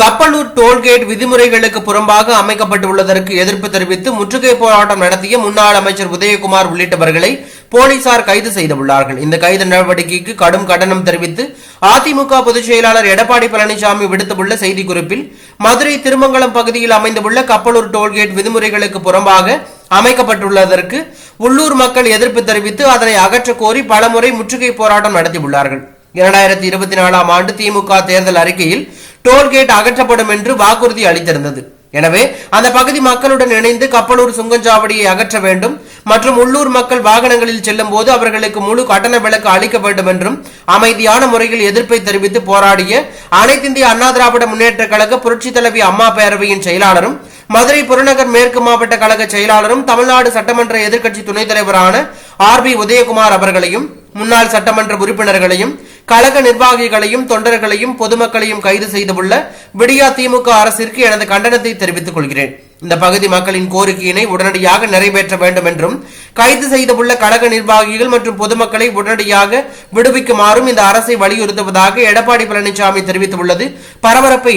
Kappalur tollgate விதிமுறைகளுக்கு புறம்பாக அமைக்கப்பட்டுள்ளதற்கு எதிர்ப்பு தெரிவித்து முற்றுகை போராட்டம் நடத்திய முன்னாள் அமைச்சர் உதயகுமார் உள்ளிட்டவர்களை போலீசார் கைது செய்துள்ளார்கள். இந்த கைது நடவடிக்கைக்கு கடும் கண்டனம் தெரிவித்து அதிமுக பொதுச் செயலாளர் எடப்பாடி பழனிசாமி விடுத்துள்ள செய்திக்குறிப்பில் மதுரை திருமங்கலம் பகுதியில் அமைந்துள்ள கப்பலூர் டோல்கேட் விதிமுறைகளுக்கு புறம்பாக அமைக்கப்பட்டுள்ளதற்கு உள்ளூர் மக்கள் எதிர்ப்பு தெரிவித்து அதனை அகற்றக் கோரி பலமுறை முற்றுகை போராட்டம் நடத்தியுள்ளார்கள். இரண்டாயிரத்தி இருபத்தி நாலாம் ஆண்டு திமுக தேர்தல் அறிக்கையில் டோல்கேட் அகற்றப்படும் என்று வாக்குறுதி அளித்திருந்தது. எனவே அந்த பகுதி மக்களுடன் இணைந்து கப்பலூர் சுங்கச்சாவடியை அகற்ற வேண்டும் மற்றும் உள்ளூர் மக்கள் வாகனங்களில் செல்லும் போது அவர்களுக்கு முழு கட்டண விலக்கு அளிக்க வேண்டும் என்றும் அமைதியான முறையில் எதிர்ப்பை தெரிவித்து போராடிய அனைத்திந்திய அண்ணா திராவிட முன்னேற்ற கழக புரட்சி தலைவி அம்மா பேரவையின் செயலாளரும் மதுரை புறநகர் மேற்கு மாவட்ட கழக செயலாளரும் தமிழ்நாடு சட்டமன்ற எதிர்க்கட்சி துணைத் தலைவரான ஆர் பி உதயகுமார் அவர்களையும் முன்னாள் சட்டமன்ற உறுப்பினர்களையும் கழக நிர்வாகிகளையும் தொண்டர்களையும் பொதுமக்களையும் கைது செய்துள்ள விடியா திமுக அரசிற்கு எனது கண்டனத்தை தெரிவித்துக் கொள்கிறேன். இந்த பகுதி மக்களின் கோரிக்கையினை உடனடியாக நிறைவேற்ற வேண்டும் என்றும் கைது செய்துள்ள கழக நிர்வாகிகள் மற்றும் பொதுமக்களை உடனடியாக விடுவிக்குமாறும் இந்த அரசை வலியுறுத்துவதாக எடப்பாடி பழனிசாமி தெரிவித்துள்ளது. பரபரப்பை